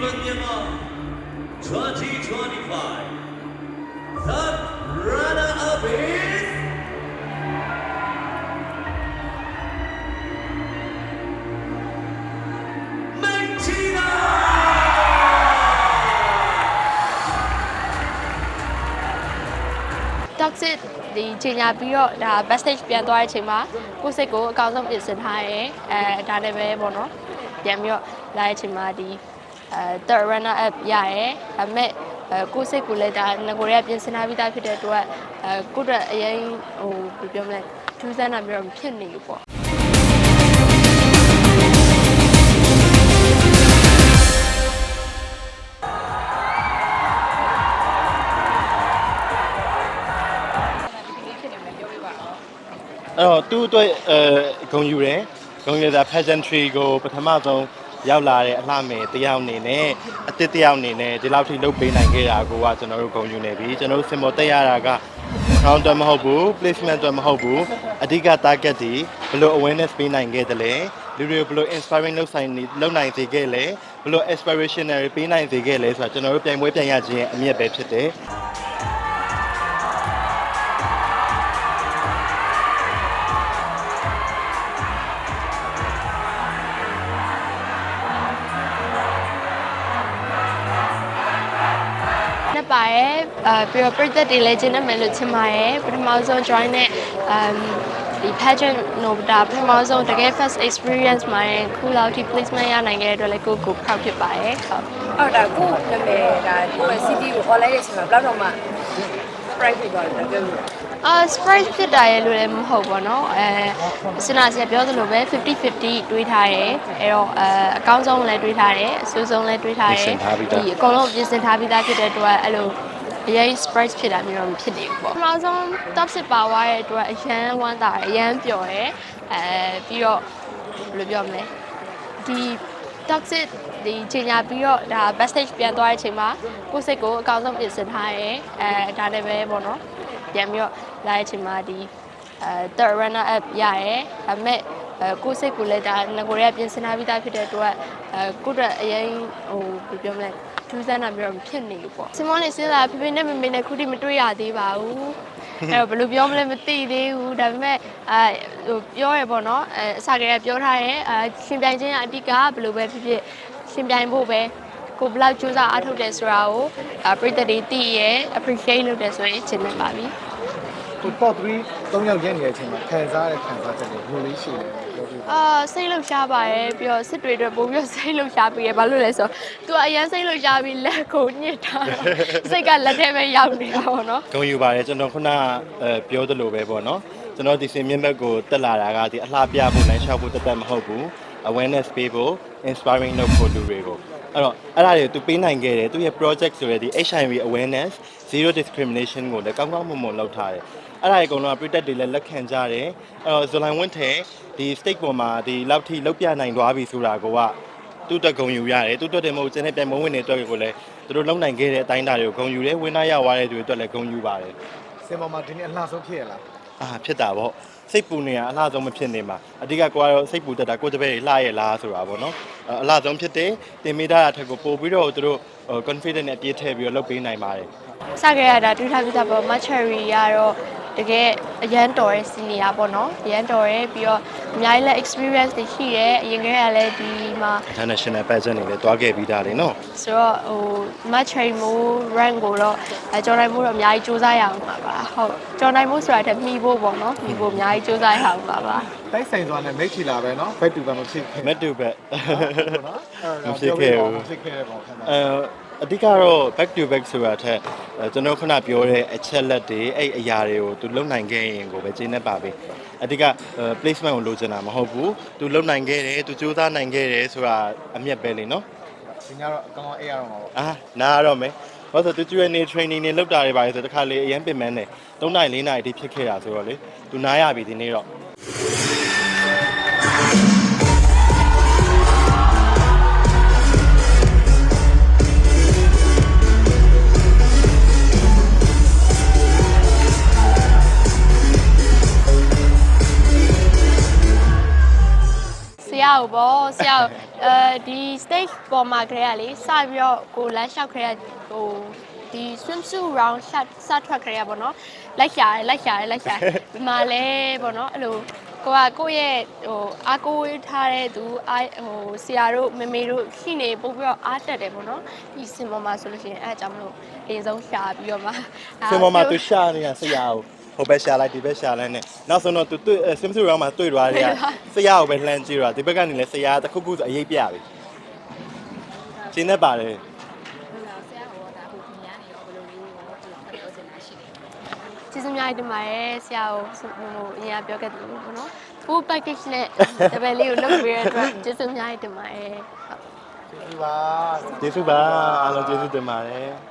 Even Myanmar 2025. The runner-up is Martina! တောက်စစ်ဒီချိန်ညာပြီးတော့ဒါ backstage ပြန်သွားတဲ့အချိန်မှာကိုယ့်စိတ်ကိုအကောင်းဆုံးပြင်ဆင်ထားရဲအဲဒါနဲ့ပဲပေါ့နော်ပြန်ပြီးတော့လာတဲ့အချိန်မှာဒီ အဲ third runner up ရရဲဒါပေမဲ့အဲကိုယ့်စိတ်ကိုလည်းဒါငကိုတွေကပြင်ဆင်ထားပြီးသားဖြစ်တဲ့အတွက်အဲကိုယ့်အတွက်အရင်ဟိုဘယ်လိုပြောမလဲထူးဆန်းတာမျိုးတော့မဖြစ်နေဘူးပေါ့အဲ့တော့သူ့အတွက်အဲဂုံယူတယ်ဂုံယူတာ pageantry ကိုပထမဆုံး ရောက်လာတဲ့အလှမယ်တယောက်အနေနဲ့အတစ်တယောက်အနေနဲ့ဒီလောက်ထိလုပ်ပေးနိုင်ခဲ့တာကိုကကျွန်တော်တို့ဂုံယူနေပြီကျွန်တော်တို့ symbol တက်ရတာက crown တော့မဟုတ်ဘူး placement တော့မဟုတ်ဘူးအဓိက target ဒီဘယ်လို awareness ပေးနိုင်ခဲ့တယ်လဲလူတွေကိုဘယ်လို inspiring လုပ်ဆိုင်နေလုပ်နိုင်စေခဲ့လဲဘယ်လို inspirational ပေးနိုင်စေခဲ့လဲဆိုတာကျွန်တော်တို့ပြိုင်ပွဲပြန်ရခြင်းရဲ့အမြတ်ပဲဖြစ်တယ် နှစ်ပါရဲ့အဲပြီးတော့ပြည်သက်တွေလည်းကျင်းနေမယ်လို့ချင်ပါရဲ့ပထမဆုံး join တဲ့ um ဒီ pageant လို့ဒါပထမဆုံးတကယ် first experience မှာရင်ခုလောက်ထိ placement ရနိုင်ခဲ့တဲ့အတွက်လည်းကိုယ့်ကို proud ဖြစ်ပါရဲ့ဟုတ်ဟုတ်တာကိုနာမည်ဒါကိုယ့်ရဲ့ CD ကို online ရဲ့အချိန်မှာဘယ်လောက်တော့မှ price ဖြစ်သွားတယ်ပြောလို့ အာ surprise ဖြစ်တာရဲ့လို့လည်းမဟုတ်ပါတော့အဲစနာစီပြောသလိုပဲ50 50တွေးထားတယ်အဲ့တော့အဲအကောင်းဆုံးလည်းတွေးထားတယ်အဆိုးဆုံးလည်းတွေးထားတယ်ပြင်ဆင်ထားပြီးသားဒီအကုန်လုံးပြင်ဆင်ထားပြီးသားဖြစ်တဲ့အတွက်အဲ့လိုအရင် surprise ဖြစ်တာမျိုးတော့မဖြစ်နေဘူးပေါ့ပထမဆုံး top 10ပါသွားတဲ့အတွက်အရန်ဝမ်းသာတယ်အရန်ပျော်တယ်အဲပြီးတော့ဘယ်လိုပြောမလဲဒီ toxic ဒီချိန်ညာပြီးတော့ဒါ backstage ပြန်သွားတဲ့အချိန်မှာကိုယ့်စိတ်ကိုအကောင်းဆုံးပြင်ဆင်ထားရဲအဲဒါနဲ့ပဲပေါ့နော်ပြန်ပြီးတော့လာတဲ့အချိန်မှာဒီအဲ third runner up ရရဲဒါပေမဲ့အဲကိုယ့်စိတ်ကိုလည်းဒါငကိုတွေကပြင်ဆင်ထားပြီးသားဖြစ်တဲ့အတွက်အဲကိုယ့်အတွက်အရင်ဟိုဘယ်လိုပြောမလဲထူးဆန်းတာမျိုးတော့မဖြစ်နေဘူးပေါ့စမောနေစဉ်းစားဖေဖေနဲ့မေမေနဲ့ခုထိမတွေ့ရသေးပါဘူး အဲ့တော့ဘယ်လိုပြောမလဲမသိသေးဘူးဒါပေမဲ့အဲဟိုပြောရပေါ့နော်အဲအစကတည်းကပြောထားရဲအဲရှင်ပြိုင်ခြင်းကအဓိကဘယ်လိုပဲဖြစ်ဖြစ်ရှင်ပြိုင်ဖို့ပဲကိုဘယ်လောက်ကြိုးစားအားထုတ်တယ်ဆိုတာကိုအဲပရိသတ်တွေသိရဲ appreciate လုပ်တယ်ဆိုရင်ရှင်းနေပါပြီ ဒီ top 3 3ယောက်ရက်နေတဲ့အချိန်မှာခံစားရတဲ့ခံစားချက်တွေဘယ်လိုလေးရှိလဲပြောပြပါအာစိတ်လှုပ်ရှားပါတယ်ပြီးတော့စစ်တွေအတွက်ပို့ပြီးတော့စိတ်လှုပ်ရှားပြီးရဘာလို့လဲဆိုတော့ तू အရန်စိတ်လှုပ်ရှားပြီးလက်ကိုညှစ်ထားတော့စိတ်ကလက်ထဲပဲရောက်နေတာပေါ့နော်ဂုံယူပါတယ်ကျွန်တော်ခုနအဲပြောသလိုပဲပေါ့နော်ကျွန်တော်ဒီစင်မြင့်ဘက်ကိုတက်လာတာကဒီအလှပြဖို့နိုင်ရှောက်ဖို့တက်တက်မဟုတ်ဘူး awareness ပေးဖို့ inspiring လုပ်ဖို့လူတွေကိုအဲ့တော့အဲ့ဒါတွေသူပေးနိုင်ခဲ့တယ်သူရဲ့ project ဆိုရယ်ဒီ HIV awareness zero discrimination ကိုလည်းကောင်းကောင်းမွန်မွန်လုပ်ထားတယ်အဲ့ဒါတွေအကုန်လုံးကပြည်သက်တွေလည်းလက်ခံကြတယ်အဲ့တော့ဇလိုင်ဝင်းထဲဒီ state ပေါ်မှာဒီလောက်ထိလောက်ပြနိုင်သွားပြီဆိုတာကိုကသူ့တက်ဂုံယူရတယ်သူ့တက်တယ်မဟုတ်ကျန်တဲ့ပြိုင်မဝင်နေတဲ့အတွက်ကိုလည်းသူတို့လုံနိုင်ခဲ့တဲ့အတိုင်းအတာတွေကိုဂုံယူတယ်ဝင်းသားရသွားတဲ့သူတွေအတွက်လည်းဂုံယူပါတယ်စင်ပေါ်မှာဒီနေ့အလှဆုံးဖြစ်ရလားအာဖြစ်တာပေါ့စိတ်ပူနေရအလှဆုံးမဖြစ်နေမှာအဓိကကိုကတော့စိတ်ပူတတ်တာကိုယ်တပည့်လှရဲ့လားဆိုတာပေါ့နော်အဲ့အလှဆုံးဖြစ်တယ်တင်မိတာအထက်ကိုပို့ပြီးတော့သူတို့ဟို confident နဲ့အပြည့်ထည့်ပြီးတော့လုပ်ပေးနိုင်ပါတယ် စကြရတာတွေးထားပြီးသားပေါ့ matchery ကတော့တကယ်အရန်တော်ရဲ့ senior ပေါ့နော်အရန်တော်ရဲ့ပြီးတော့အများကြီးလည်း experience တွေရှိရဲအရင်ကတည်းကလည်းဒီမှာ international pageant တွေလည်းတွားခဲ့ပြီးသားလေနော် ဆိုတော့ဟို matchery မို့ rank ကိုတော့အဲကျော်နိုင်မို့တော့အများကြီးစူးစမ်းရအောင်ပါပါဟုတ်ကျော်နိုင်မို့ဆိုတာတက်မှီဖို့ပေါ့နော်မှီဖို့အများကြီးစူးစမ်းရအောင်ပါပါ တိုက်ဆိုင်သွားနဲ့မိတ်ချီလာပဲเนาะဘက်တူပဲမဖြစ်ခင် မက်တူဘက် เนาะ မဖြစ်ခဲ့ဘူး မဖြစ်ခဲ့ပါခံစား အဲ အဓိကတော့ back to back ဆိုတာထက်အဲကျွန်တော်ခုနပြောတဲ့အချက်လက်တွေအဲ့အရာတွေကိုသူလုံနိုင်ခဲ့ရင်ကိုပဲကျင်းနေပါပဲအဓိက placement ကိုလိုချင်တာမဟုတ်ဘူးသူလုံနိုင်ခဲ့တယ်သူစူးစမ်းနိုင်ခဲ့တယ်ဆိုတာအမျက်ပဲလေနော်ဒီညတော့အကောင်အေးရတော့မှာပေါ့အာနားရတော့မယ်ဘာလို့လဲသူကျွေးနေ training တွေလုပ်တာတွေပါလေဆိုတခါလေအရင်ပင်မန်းနေ3နိုင်4နိုင်အထိဖြစ်ခဲ့တာဆိုတော့လေသူနားရပြီဒီနေ့တော့ ရာကိုပေါ့ဆရာကိုအဲဒီ stage ပေါ်မှာခရကလေစပြီးတော့ကိုလမ်းလျှောက်ခရကဟိုဒီ swimsuit round shot စထွက်ခရပေါ့နော်လိုက်ရှာတယ်လိုက်ရှာတယ်လိုက်ရှာတယ်ဒီမှာလဲပေါ့နော်အဲ့လိုကိုကကိုယ့်ရဲ့ဟိုအားကိုးထားတဲ့သူအားဟိုဆရာတို့မမေတို့ရှိနေပို့ပြီးတော့အားတက်တယ်ပေါ့နော်ဒီစင်ပေါ်မှာဆိုလို့ရှိရင်အဲ့အကြောင်းမလို့အရင်ဆုံးရှာပြီးတော့မှစင်ပေါ်မှာသူရှာနေတာဆရာကို ဟိုဘက်ရှာလိုက်ဒီဘက်ရှာလိုက်နဲ့နောက်ဆုံးတော့သူတွေ့စင်ဆူရောင်းမှာတွေ့သွားတယ်ကဆရာကိုပဲလှမ်းကြည့်တော့ဒီဘက်ကနေလည်းဆရာတစ်ခုခုဆိုအရေးပြပြီရှင်းနေပါတယ်ကျေးဇူးများတင်ပါတယ်ဆရာကိုဟိုအရင်ကပြောခဲ့တယ်လို့ပေါ့နော် full package နဲ့တပည့်လေးကိုလုပ်ပေးရတဲ့အတွက်ကျေးဇူးများတင်ပါတယ်ဟုတ်ဒီပါကျေးဇူးပါအားလုံးကျေးဇူးတင်ပါတယ်